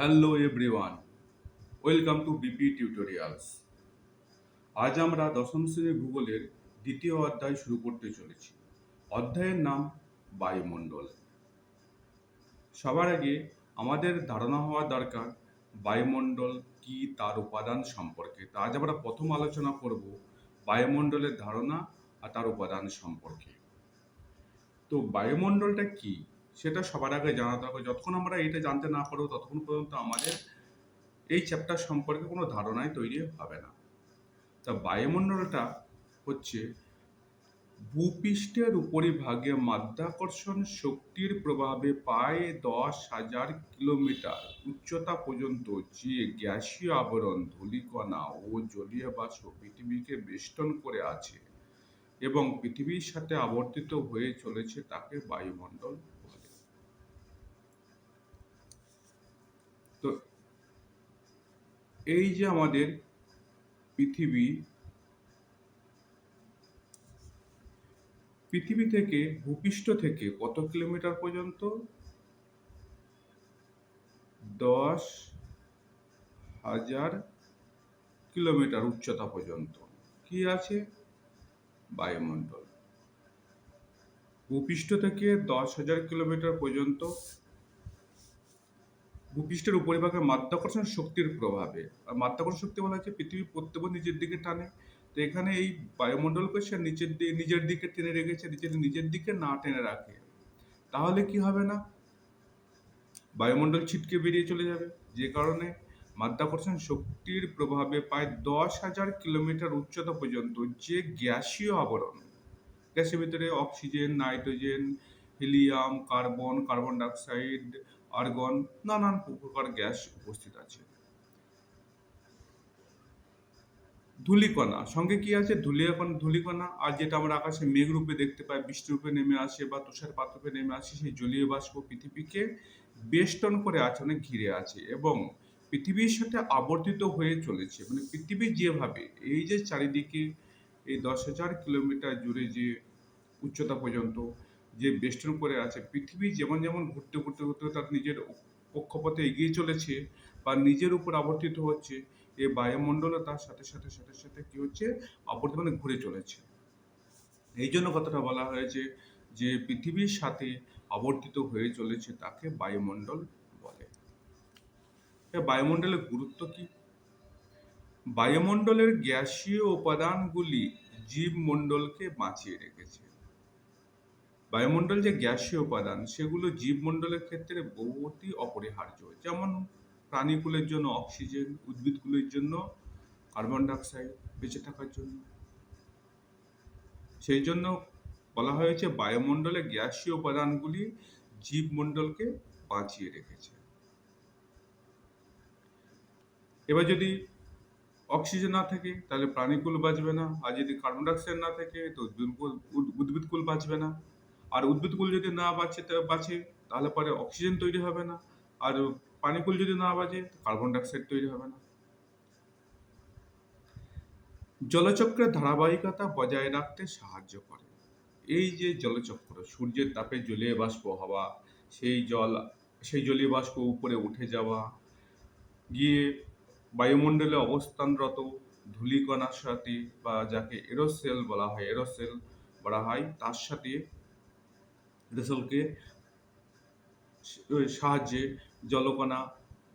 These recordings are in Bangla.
Hello everyone welcome to BP tutorials আজ আমরা দশম শ্রেণির ভূগোলের দ্বিতীয় অধ্যায় শুরু করতে চলেছি। অধ্যায়ের নাম বায়ুমণ্ডল। সবার আগে আমাদের ধারণা হওয়া দরকার বায়ুমণ্ডল কি তার উপাদান সম্পর্কে। তা আজ আমরা প্রথম আলোচনা করব বায়ুমণ্ডলের ধারণা আর তার উপাদান সম্পর্কে। তো বায়ুমণ্ডলটা কি? সেটা সবার আগে জানাতে হবে। যতক্ষণ আমরা এটা জানতে না পারব, ততক্ষণ পর্যন্ত আমাদের এই চ্যাপ্টার সম্পর্কে কোনো ধারণাই তৈরি হবে না। তা বায়ুমণ্ডলটা হচ্ছে ভূপৃষ্ঠের উপরিভাগে মাধ্যাকর্ষণ শক্তির প্রভাবে প্রায় দশ হাজার কিলোমিটার উচ্চতা পর্যন্ত যে গ্যাসীয় আবরণ, ধূলিকণা ও জলীয় বাষ্প পৃথিবীকে বেষ্টন করে আছে এবং পৃথিবীর সাথে আবর্তিত হয়ে চলেছে তাকে বায়ুমণ্ডল বলে তো এই যে আমাদের পৃথিবী পৃথিবী থেকে ভূপৃষ্ঠ থেকে কত কিলোমিটার পর্যন্ত? দশ হাজার কিলোমিটার উচ্চতা পর্যন্ত। কি আছে? বায়ুমণ্ডল। ভূপৃষ্ঠ থেকে দশ হাজার কিলোমিটার পর্যন্ত ভূপৃষ্ঠের উপরিভাগে মাধ্যাকর্ষণ শক্তির প্রভাবে। আর মাধ্যাকর্ষণ শক্তি বলা হচ্ছে পৃথিবী প্রত্যেক নিজের দিকে টানে। তো এখানে এই বায়ুমণ্ডলকে সে নিচের দিকে নিজের দিকে টেনে রেখেছে নিজের নিজের দিকে না টেনে রাখে। তাহলে কি হবে না? বায়ুমণ্ডল ছিটকে বেরিয়ে চলে যাবে। যে কারণে মাধ্যাকর্ষণ শক্তির প্রভাবে প্রায় দশ হাজার কিলোমিটার উচ্চতা পর্যন্ত যে গ্যাসীয় আবরণ, গ্যাসের ভিতরে oxygen, nitrogen, helium, carbon carbon dioxide argon নানান প্রকার গ্যাস উপস্থিত আছে। ধূলিকণা, সঙ্গে কি আছে? ধূলিকণা ধূলিকণা, আর যেটা আমরা আকাশে মেঘ রূপে দেখতে পাই, বৃষ্টি রূপে নেমে আসে বা তুষারপাত রূপে নেমে আসে, সেই জলীয় বাষ্প পৃথিবীকে বেষ্টন করে আছে, অনেক ঘিরে আছে এবং পৃথিবীর সাথে আবর্তিত হয়ে চলেছে। মানে পৃথিবী যেভাবে, এই যে চারিদিকে এই দশ হাজার কিলোমিটার জুড়ে যে উচ্চতা পর্যন্ত যে বেষ্টন করে আছে, পৃথিবী যেমন যেমন ঘুরতে ঘুরতে ঘুরতে তার নিজের কক্ষপথে এগিয়ে চলেছে বা নিজের উপর আবর্তিত হচ্ছে এই বায়ুমণ্ডলও তার সাথে সাথে সাথে সাথে কি হচ্ছে? আবর্তিত মানে ঘুরে চলেছে। এই জন্য কথাটা বলা হয়েছে যে পৃথিবীর সাথে আবর্তিত হয়ে চলেছে তাকে বায়ুমণ্ডল বলে। বায়ুমণ্ডলের গুরুত্ব কি? বায়ুমণ্ডলের গ্যাসীয় উপাদানগুলি জীবমণ্ডলকে বাঁচিয়ে রেখেছে। বায়ুমণ্ডল যে গ্যাসীয় উপাদান, সেগুলো জীবমণ্ডলের ক্ষেত্রে বহুতই অপরিহার্য। যেমন প্রাণীকুলের জন্য অক্সিজেন, উদ্ভিদকুলের জন্য কার্বন ডাইঅক্সাইড বেঁচে থাকার জন্য। সেই জন্য বলা হয়েছে বায়ুমণ্ডলে গ্যাসীয় উপাদানগুলি জীবমণ্ডলকে বাঁচিয়ে রেখেছে। এবার যদি অক্সিজেন না থাকে, তাহলে প্রাণীকুল বাঁচবে না। আর যদি কার্বন ডাইঅক্সাইড না থাকে, তো উদ্ভিদকুল বাঁচবে না। আর উদ্ভিদকুল যদি না বাঁচে বাঁচে, তাহলে পরে অক্সিজেন তৈরি হবে না। আর পানিকুল যদি না বাজে কার্বন ডাইঅক্সাইড তৈরি হবে না। জলচক্রের ধারাবাহিকতা বজায় রাখতে সাহায্য করে। এই যে জলচক্র, সূর্যের তাপে জলীয় বাষ্প হওয়া, সেই জল, সেই জলীয় বাষ্প উপরে উঠে যাওয়া, গিয়ে বায়ুমণ্ডলে অবস্থানরত ধূলিকণার সাথে বা যাকে এরোসেল বলা হয় এরোসেল বলা হয়, তার সাথে এরোসেলকে সাহায্যে জলকণা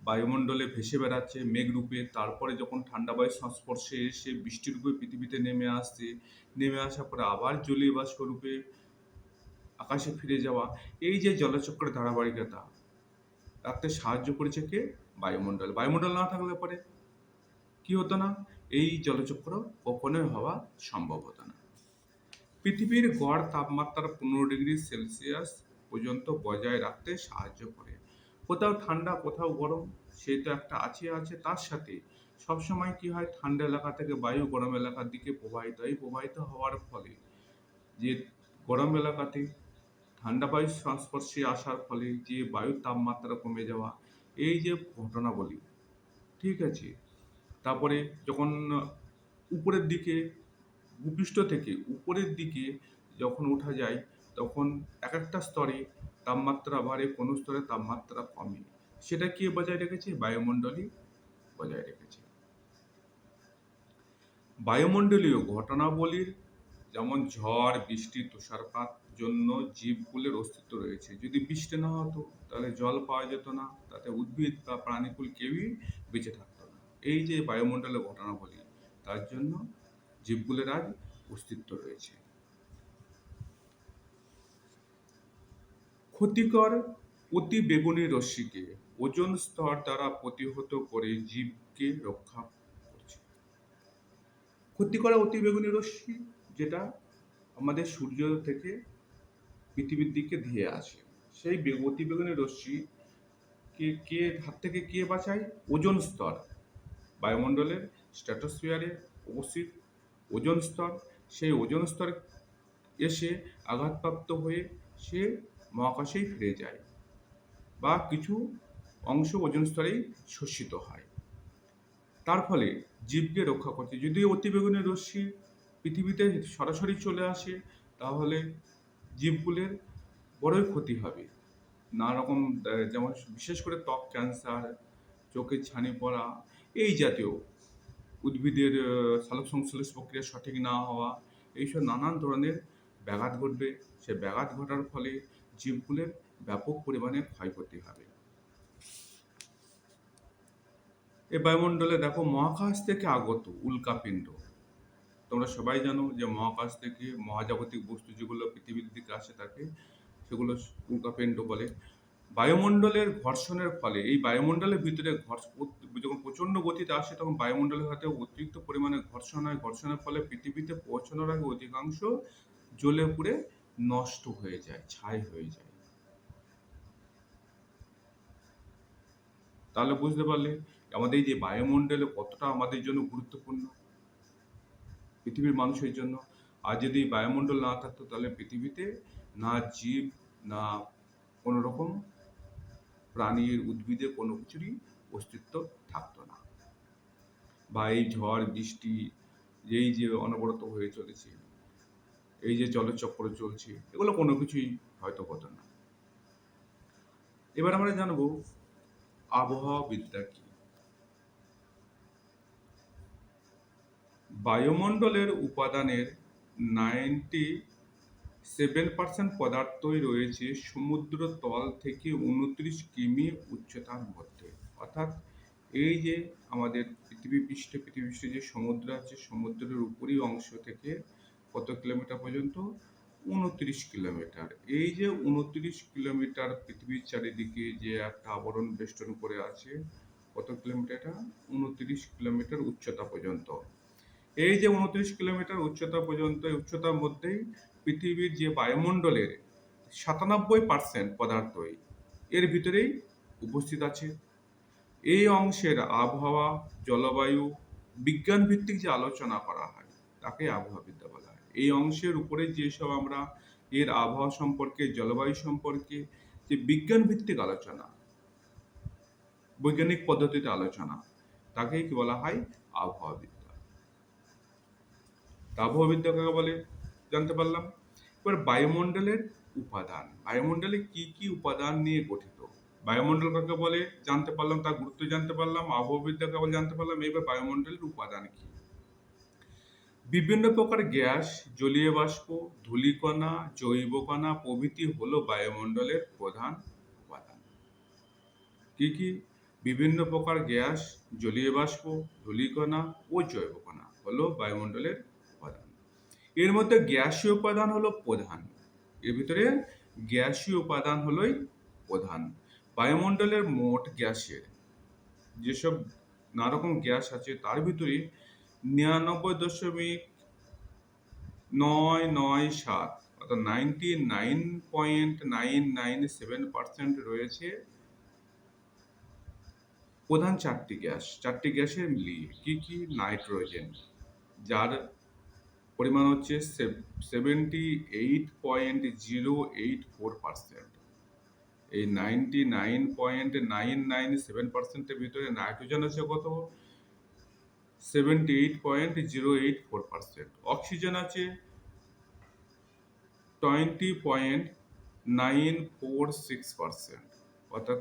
বায়ুমণ্ডলে ভেসে বেড়াচ্ছে, মেঘরূপে। তারপরে যখন ঠান্ডা বায়ুর সংস্পর্শে এসে বৃষ্টিরূপে পৃথিবীতে নেমে আসছে, নেমে আসার পরে আবার জলীয় বাষ্প রূপে আকাশে ফিরে যাওয়া। এই যে জলচক্রের ধারাবাহিকতা রাখতে সাহায্য করেছে কে? বায়ুমণ্ডল। বায়ুমণ্ডল না থাকলে পরে কি হতো না? এই জলচক্র কখনোই হওয়া সম্ভব হতো না। পৃথিবীর গড় তাপমাত্রা পনেরো ডিগ্রি সেলসিয়াস পর্যন্ত বজায় রাখতে সাহায্য করে। কোথাও ঠান্ডা, কোথাও গরম, সে তো একটা আছে আছে তার সাথে। সবসময় কি হয়, ঠান্ডা এলাকা থেকে বায়ু গরম এলাকার দিকে প্রবাহিত হয় প্রবাহিত হওয়ার ফলে যে গরম এলাকাতে ঠান্ডা বায়ু সংস্পর্শে আসার ফলে যে বায়ুর তাপমাত্রা কমে যাওয়া, এই যে ঘটনাবলী, ঠিক আছে? তারপরে যখন উপরের দিকে ভূপৃষ্ঠ থেকে উপরের দিকে যখন ওঠা যায়, তখন এক একটা স্তরে তাপমাত্রা বাড়ে, কোনো স্তরে তাপমাত্রা কমে। সেটা কে বজায় রেখেছে? বায়ুমণ্ডলই বজায় রেখেছে। বায়ুমণ্ডলীয় ঘটনাবলীর যেমন ঝড়, বৃষ্টি, তুষারপাত জন্য জীবকুলের অস্তিত্ব রয়েছে। যদি বৃষ্টি না হতো, তাহলে জল পাওয়া যেত না। তাতে উদ্ভিদ বা প্রাণীকুল কেউই বেঁচে থাকতো না। এই যে বায়ুমণ্ডলের ঘটনাবলী, তার জন্য জীবকুলের আজ অস্তিত্ব রয়েছে। ক্ষতিকর অতি বেগুনি রশ্মিকে ওজন স্তর দ্বারা প্রতিহত করে জীবকে রক্ষা করছে। ক্ষতিকর অতি বেগুনি রশ্মি যেটা আমাদের সূর্য থেকে পৃথিবীর দিকে ধেয়ে আসে, সেই অতি বেগুনি রশ্মি কে কে হাত থেকে কে বাঁচায়? ওজন স্তর। বায়ুমণ্ডলের স্ট্র্যাটোস্ফিয়ারে উপস্থিত ওজন স্তর, সেই ওজন স্তর এসে আঘাতপ্রাপ্ত হয়ে সে মহাকাশেই ফিরে যায় বা কিছু অংশ ওজন স্তরেই শোষিত হয়। তার ফলে জীবকে রক্ষা করতে যদি অতিবেগুনি রশ্মি পৃথিবীতে সরাসরি চলে আসে, তাহলে জীবগুলোর বড়ই ক্ষতি হবে। নানা রকম যেমন বিশেষ করে ত্বক ক্যান্সার, চোখের ছানি পড়া, এই জাতীয় উদ্ভিদের সালোক সংশ্লেষ প্রক্রিয়া সঠিক না হওয়া, এইসব নানান ধরনের ব্যাঘাত ঘটবে। সে ব্যাঘাত ঘটার ফলে জীবগুলোর ব্যাপক পরিমাণে ক্ষয়ক্ষতি হবে। এই বায়ুমণ্ডলে দেখো, মহাকাশ থেকে আগত উল্কাপিণ্ড তোমরা সবাই জানো যে মহাকাশ থেকে মহাজাগতিক বস্তু যেগুলো পৃথিবীর দিকে আসে থাকে সেগুলো উল্কাপিণ্ড বলে। বায়ুমণ্ডলের ঘর্ষণের ফলে, এই বায়ুমণ্ডলের ভিতরে যখন প্রচণ্ড গতিতে আসে, তখন বায়ুমণ্ডলের সাথে অতিরিক্ত পরিমাণে ঘর্ষণ হয়। ঘর্ষণের ফলে পৃথিবীতে পৌঁছানোর আগে অধিকাংশ জ্বলে পুড়ে নষ্ট হয়ে যায়, ছাই হয়ে যায়। তাহলে বুঝতে পারলে আমাদের এই যে বায়ুমণ্ডলে কতটা আমাদের জন্য গুরুত্বপূর্ণ, পৃথিবীর মানুষের জন্য। আর যদি বায়ুমণ্ডল না থাকতো, তাহলে পৃথিবীতে না জীব, না কোনো রকম প্রাণীর উদ্ভিদে কোনো কিছুরই অস্তিত্ব থাকতো না। বা এই ঝড়, বৃষ্টি এই যে অনবরত হয়ে চলেছে, এই যে জলচক্র চলছে, এগুলো কোনো কিছুই হয়তো হতো না। এবার আমরা জানব আবহাওয়া বিদ্যা কি? বায়ুমণ্ডলের উপাদানের নাইনটি সেভেন পার্সেন্ট পদার্থই রয়েছে সমুদ্র তল থেকে উনত্রিশ কিমি উচ্চতার মধ্যে। অর্থাৎ এই যে আমাদের পৃথিবী পৃষ্ঠে পৃথিবী পৃষ্ঠে যে সমুদ্র আছে, সমুদ্রের উপরই অংশ থেকে কত কিলোমিটার পর্যন্ত? উনত্রিশ কিলোমিটার। এই যে উনত্রিশ কিলোমিটার পৃথিবীর চারিদিকে যে একটা আবরণ বেষ্টন করে আছে, কত কিলোমিটার এটা? উনত্রিশ কিলোমিটার উচ্চতা পর্যন্ত। এই যে উনত্রিশ কিলোমিটার উচ্চতা পর্যন্ত উচ্চতার মধ্যেই পৃথিবীর যে বায়ুমণ্ডলের সাতানব্বই পার্সেন্ট পদার্থই এর ভিতরেই উপস্থিত আছে। এই অংশের আবহাওয়া, জলবায়ু বিজ্ঞান ভিত্তিক যে আলোচনা করা হয়, তাকে আবহাওয়াবিদ্যা বলা হয়। এই অংশের উপরে যেসব আমরা এর আবহাওয়া সম্পর্কে, জলবায়ু সম্পর্কে যে বিজ্ঞান ভিত্তিক আলোচনা, বৈজ্ঞানিক পদ্ধতিতে আলোচনা তাকে কি বলা হয় আবহাওয়াবিদ্যা আবহাওয়াবিদ্যা কাকে বলে? জানতে পারলাম? এবার বায়ুমণ্ডলের উপাদান। বায়ুমণ্ডলে কি কি উপাদান নিয়ে গঠিত? বায়ুমণ্ডল কাকে বলে? জানতে পারলাম, তার গুরুত্ব জানতে পারলাম আবহাওয়াবিদ্যা কাকে জানতে পারলাম। এবার বায়ুমণ্ডলের উপাদান কি? বিভিন্ন প্রকার গ্যাস, জলীয় বাষ্প, ধূলিকণা, জৈবকণা প্রভৃতি হলো বায়ুমণ্ডলের প্রধান উপাদান। কি কি? বিভিন্ন প্রকার গ্যাস, জলীয় বাষ্প, ধূলিকণা ও জৈব কণা হলো বায়ুমণ্ডলের এর মধ্যে গ্যাসীয় উপাদান হলো প্রধান। এর ভিতরে গ্যাসীয় উপাদান হলোই প্রধান। বায়ুমণ্ডলের মোট গ্যাসের যেসব নানা রকম গ্যাস আছে, তার ভিতরে নিরানব্বই দশমিক নয় নয় সাত অর্থাৎ ninety nine point nine nine seven percent রয়েছে প্রধান চারটি গ্যাস। চারটি গ্যাসের মিলিয়ে কি কি? নাইট্রোজেন, যার পরিমাণ হচ্ছে seventy eight point zero eight four percent এই ninety nine point nine nine seven পার্সেন্টের ভিতরে নাইট্রোজেন আছে কত? Seventy eight point zero eight four percent oxygen আছে twenty point nine four six percent অর্থাৎ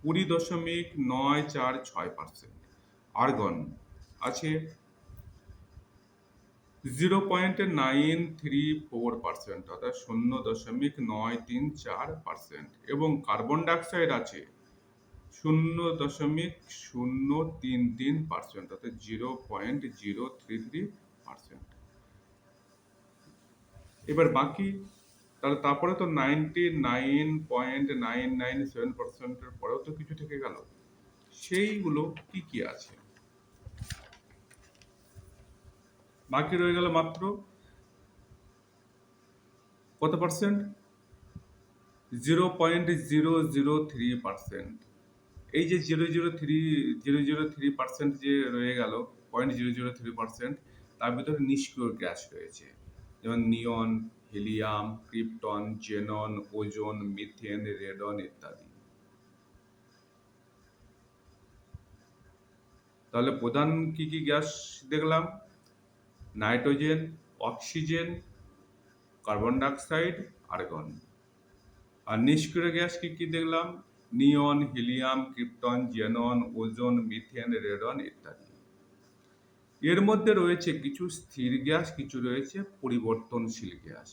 কুড়ি দশমিক নয় চার ছয় পার্সেন্ট আর্গন আছে zero point nine three four percent অর্থাৎ শূন্য দশমিক নয় তিন চার পার্সেন্ট এবং কার্বন ডাইঅক্সাইড আছে শূন্য দশমিক শূন্য তিন তিন পার্সেন্ট অর্থাৎ zero point zero three three percent এবার বাকি, তাহলে তারপরে তো ninety nine point nine nine seven পার্সেন্টের পরেও তো কিছু থেকে গেল। সেইগুলো কি কি আছে? বাকি রয়ে গেল মাত্র কত percent zero point zero zero three percent এই যে zero zero three zero zero three percent যে রয়ে গেল point zero zero three percent তার ভিতরে নিষ্ক্রিয় গ্যাস রয়েছে। যেমন neon, helium, krypton, xenon, ozone, methane, radon ইত্যাদি। তাহলে প্রধান কি কি গ্যাস দেখলাম? Nitrogen, oxygen, carbon dioxide, argon. আর নিষ্ক্রিয় গ্যাস কি কি দেখলাম? Neon, helium, krypton, xenon, ozone, methane, radon ইত্যাদি। এর মধ্যে রয়েছে কিছু স্থির গ্যাস, কিছু রয়েছে পরিবর্তনশীল গ্যাস।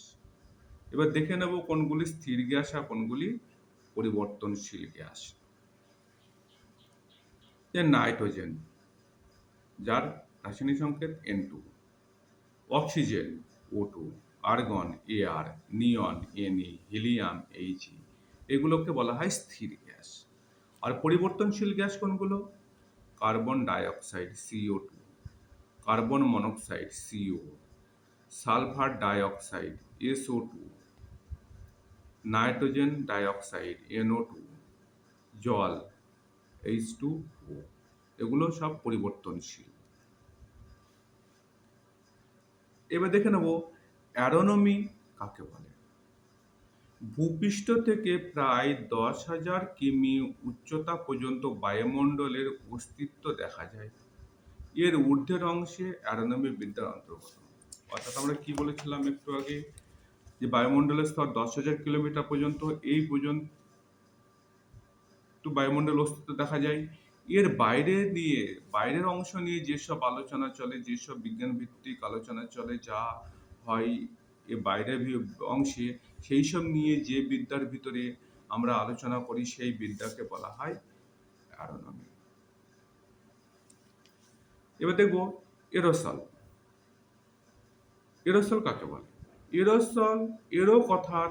এবার দেখে নেব কোনগুলি স্থির গ্যাস আর কোনগুলি পরিবর্তনশীল গ্যাস। যে নাইট্রোজেন, যার রাসায়নিক সংকেত N two oxygen O two argon air neon NE helium HE এগুলোকে বলা হয় স্থির গ্যাস। আর পরিবর্তনশীল গ্যাস কোনগুলো? Carbon dioxide CO two carbon monoxide CO sulphur dioxide SO two nitrogen dioxide NO two জল এইচ টু ও এগুলো সব পরিবর্তনশীল। এবার দেখে নেব, অ্যারোনমি কাকে বলে? ভূপৃষ্ঠ থেকে প্রায় দশ হাজার কিমি উচ্চতা পর্যন্ত বায়ুমণ্ডলের অস্তিত্ব দেখা যায়। এর ঊর্ধ্বের অংশে অ্যারোনমি বিদ্যার অন্তর্গত। অর্থাৎ আমরা কি বলেছিলাম একটু আগে? যে বায়ুমণ্ডলের স্তর দশ হাজার কিলোমিটার পর্যন্ত, এই পর্যন্ত বায়ুমণ্ডল অস্তিত্ব দেখা যায়। এর বাইরে নিয়ে বাইরের অংশ নিয়ে যেসব আলোচনা চলে, যেসব বিজ্ঞান ভিত্তিক আলোচনা চলে যা হয় এ বাইরের অংশে সেই সব নিয়ে যে বিদ্যার ভিতরে আমরা আলোচনা করি, সেই বিদ্যাকে বলা হয় অ্যারোনমি। এবার দেখব এরোসল। এরোসল কাকে বলে? এরোসল, এরো কথার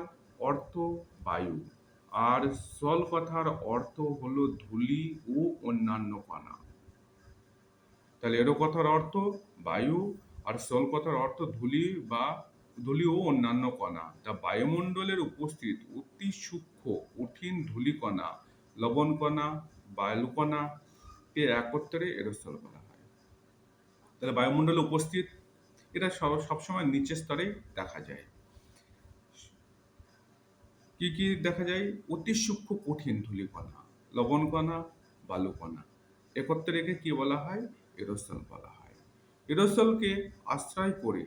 অর্থ বায়ু। আর সল কথার অর্থ হলো ধূলি ও অন্যান্য কণা তাহলে এরো কথার অর্থ বায়ু, আর সল কথার অর্থ ধূলি বা ধূলি ও অন্যান্য কণা। যা বায়ুমণ্ডলের উপস্থিত অতি সূক্ষ্ম, কঠিন ধূলিকণা লবণকণা বায়ুকণাকে একত্রে এরোসল বলা হয়। তাহলে বায়ুমণ্ডলে উপস্থিত, এটা সব, সবসময় নিচের স্তরেই দেখা যায়। কি কি দেখা যায়? অতি সূক্ষ্ম কঠিন ধূলিকণা, লবণকণা, বালুকণা। একত্রে রেখে কি বলা হয়? এরোসল বলা হয়। এরোসলকে আশ্রয় করে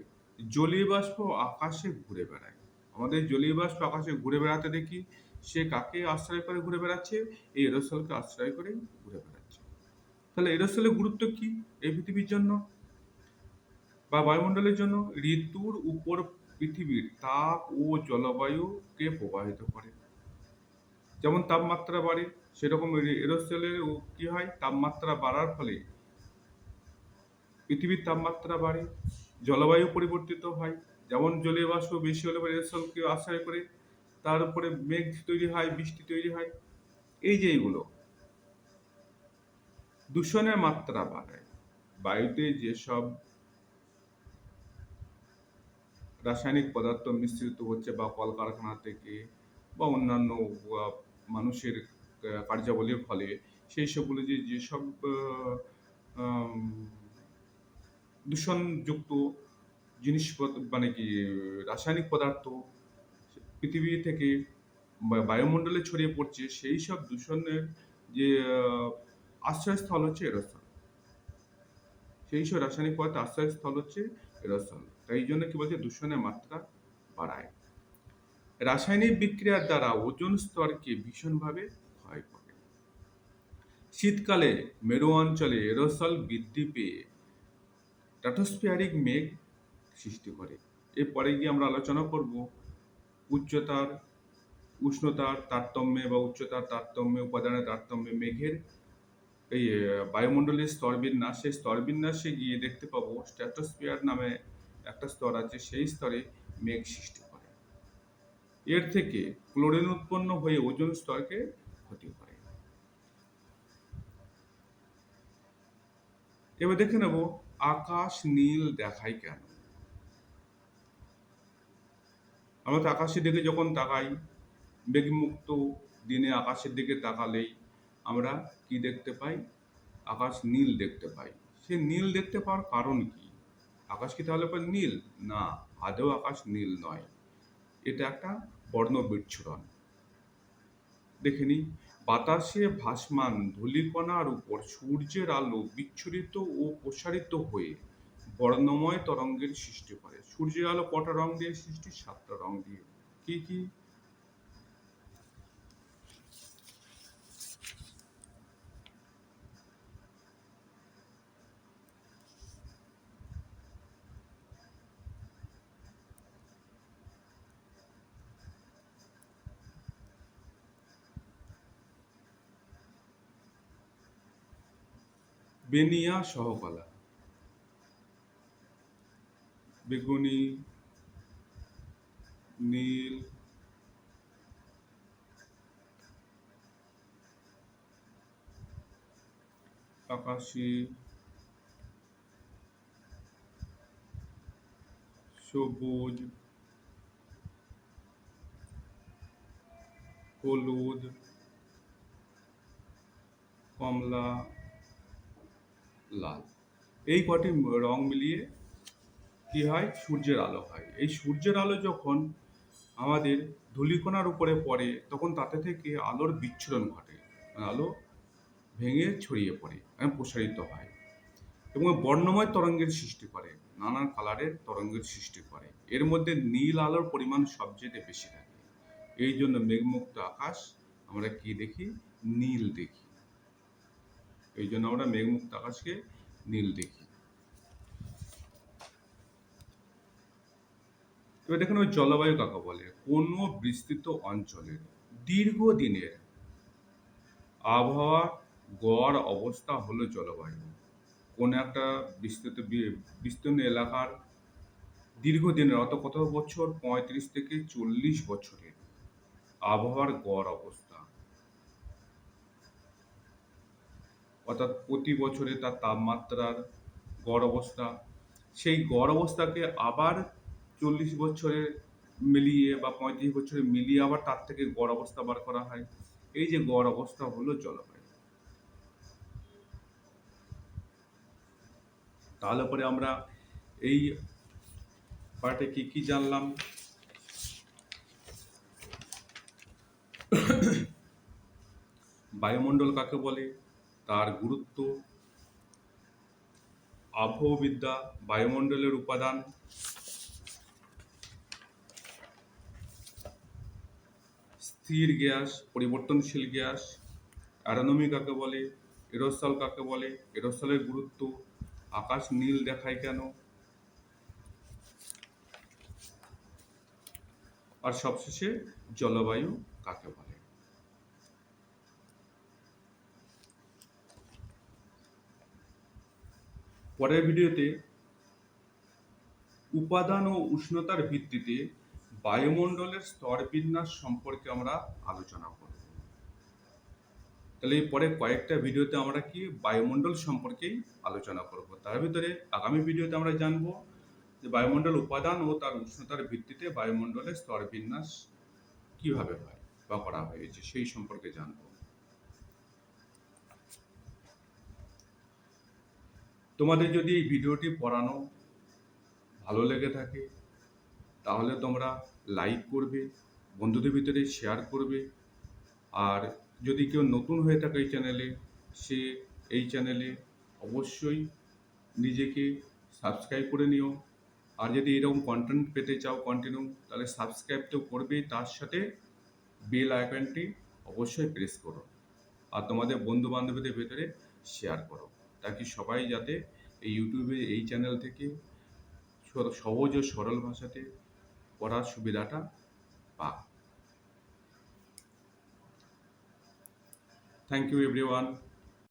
জলীয় বাষ্প আকাশে ঘুরে বেড়ায়। আমাদের জলীয় বাষ্প আকাশে ঘুরে বেড়াতে দেখি, সে কাকে আশ্রয় করে ঘুরে বেড়াচ্ছে? এই এরোসলকে আশ্রয় করে ঘুরে বেড়াচ্ছে। তাহলে এরোসলের গুরুত্ব কি এই পৃথিবীর জন্য? বা বায়ুমণ্ডলের জন্য? ঋতুর উপর পৃথিবীর তাপ ও জলবায়ুকে প্রভাবিত করে? যেমন তাপমাত্রা বাড়ে, সেরকম এরোসেলের কি হয়? তাপমাত্রা বাড়ার ফলে পৃথিবীর তাপমাত্রা বাড়ে, জলবায়ু পরিবর্তিত হয়। যেমন জলীয় বাষ্প বেশি হলে এরোসলকে আশ্রয় করে, তার উপরে মেঘ তৈরি হয়, বৃষ্টি তৈরি হয়। এই যে এইগুলো, দূষণের মাত্রা বাড়ায়। বায়ুতে যেসব রাসায়নিক পদার্থ মিশ্রিত হচ্ছে বা কলকারখানা থেকে বা অন্যান্য মানুষের কার্যাবলীর ফলে, সেই সবগুলো যে যেসব দূষণযুক্ত জিনিসপত্র মানে কি, রাসায়নিক পদার্থ পৃথিবী থেকে বায়ুমণ্ডলে ছড়িয়ে পড়ছে, সেই সব দূষণের যে আশ্রয়স্থল হচ্ছে এরোসল সেই সব রাসায়নিক পদার্থ আশ্রয়স্থল হচ্ছে এরোসল তাই জন্য কি বলছে? দূষণের মাত্রা বাড়ায়। রাসায়নিক বিক্রিয়ার দ্বারা ওজন স্তরকে ভীষণভাবে ক্ষয় করে। শীতকালে মেরু অঞ্চলে এরোসল বৃদ্ধি পেয়ে স্ট্র্যাটোস্ফিয়ারিক মেঘ সৃষ্টি করে। এরপরে গিয়ে আমরা আলোচনা করব উচ্চতার, উষ্ণতার তারতম্যে বা উচ্চতার তারতম্যে, উপাদানের তারতম্যে মেঘের এই বায়ুমণ্ডলের স্তরবিন্যাস সেই স্তরবিন্যাসে গিয়ে দেখতে পাবো স্ট্র্যাটোস্ফিয়ার নামে একটা স্তর আছে, সেই স্তরে মেঘ সৃষ্টি করে। এর থেকে ক্লোরিন উৎপন্ন হয়ে ওজোন স্তরকে ক্ষতি করে। এবার দেখে নেব আকাশ নীল দেখায় কেন? আমরা তো আকাশের দিকে যখন তাকাই, মেঘমুক্ত দিনে আকাশের দিকে তাকালেই আমরা কি দেখতে পাই? আকাশ নীল দেখতে পাই। সে নীল দেখতে পাওয়ার কারণ কি? আকাশ কি তাহলে পরে নীল। না, আদৌ আকাশ নীল নয়। এটা একটা বর্ণ বিচ্ছুরণ দেখে নিই। বাতাসে ভাসমান ধূলিকণার উপর সূর্যের আলো বিচ্ছুরিত ও প্রসারিত হয়ে বর্ণময় তরঙ্গের সৃষ্টি করে। সূর্যের আলো কটা রং দিয়ে সৃষ্টি? সাতটা রং দিয়ে। কি কি? বেনিয়া সহকলা বেগুনি নীল আকাশি সবুজ হলুদ কমলা লাল। এই কটি রং মিলিয়ে কি হয়? সূর্যের আলো হয়। এই সূর্যের আলো যখন আমাদের ধূলিকণার উপরে পড়ে, তখন তাতে থেকে আলোর বিচ্ছুরণ ঘটে। মানে আলো ভেঙে ছড়িয়ে পড়ে এবং প্রসারিত হয় এবং বর্ণময় তরঙ্গের সৃষ্টি করে নানান কালারের তরঙ্গের সৃষ্টি করে। এর মধ্যে নীল আলোর পরিমাণ সবচেয়ে বেশি থাকে। এই জন্য মেঘমুক্ত আকাশ আমরা কি দেখি? নীল দেখি। এই জন্য আমরা মেঘমুক্ত আকাশকে নীল দেখি। এবার দেখুন ওই জলবায়ু কাকে বলে? কোনো বিস্তৃত অঞ্চলের দীর্ঘদিনের আবহাওয়া গড় অবস্থা হলো জলবায়ু। কোন একটা বিস্তৃত বিস্তীর্ণ এলাকার দীর্ঘদিনের অত কত বছর? পঁয়ত্রিশ থেকে চল্লিশ বছরের আবহাওয়ার গড় অবস্থা। অর্থাৎ প্রতি বছরে তার তাপমাত্রার গড় অবস্থা। সেই গড় অবস্থাকে আবার চল্লিশ বছরে মিলিয়ে বা পঁয়ত্রিশ বছরে মিলিয়ে আবার তার থেকে গড় অবস্থা বার করা হয়। এই যে গড় অবস্থা হলো জলবায়ু। তাহলে পরে আমরা এই পার্টে কি কি জানলাম? বায়ুমণ্ডল কাকে বলে? তার গুরুত্ব, আবহবিদ্যা, বায়ুমণ্ডলের উপাদান, স্থির গ্যাস, পরিবর্তনশীল গ্যাস অ্যারোনমি কাকে বলে, এরোসল কাকে বলে, এরোসলের গুরুত্ব, আকাশ নীল দেখায় কেন, আর সবশেষে জলবায়ু কাকে বলে? পরের ভিডিওতে উপাদান ও উষ্ণতার ভিত্তিতে বায়ুমণ্ডলের স্তরবিন্যাস সম্পর্কে আমরা আলোচনা করব। তাহলে এই পরে কয়েকটা ভিডিওতে আমরা কি বায়ুমণ্ডল সম্পর্কেই আলোচনা করব। তার ভিতরে আগামী ভিডিওতে আমরা জানব যে বায়ুমণ্ডল উপাদান ও তার উষ্ণতার ভিত্তিতে বায়ুমণ্ডলের স্তরবিন্যাস কীভাবে হয় বা করা হয়েছে, সেই সম্পর্কে জানব। তোমাদের যদি এই ভিডিওটি পড়ানো ভালো লেগে থাকে, তাহলে তোমরা লাইক করবে, বন্ধুদের ভিতরে শেয়ার করবে। আর যদি কেউ নতুন হয়ে থাকে এই চ্যানেলে সে এই চ্যানেলে অবশ্যই নিজেকে সাবস্ক্রাইব করে নিও। আর যদি এরকম কন্টেন্ট পেতে চাও কন্টিনিউ তাহলে সাবস্ক্রাইব তো করবেই, তার সাথে বেল আইকনটি অবশ্যই প্রেস করো। আর তোমাদের বন্ধু বান্ধবীদের ভেতরে শেয়ার করো। তাকে সবাই যাতে এই ইউটিউবে এই চ্যানেল থেকে সহজ ও সরল ভাষাতে পড়ার সুবিধাটা পাক থ্যাংক ইউ এভরিওয়ান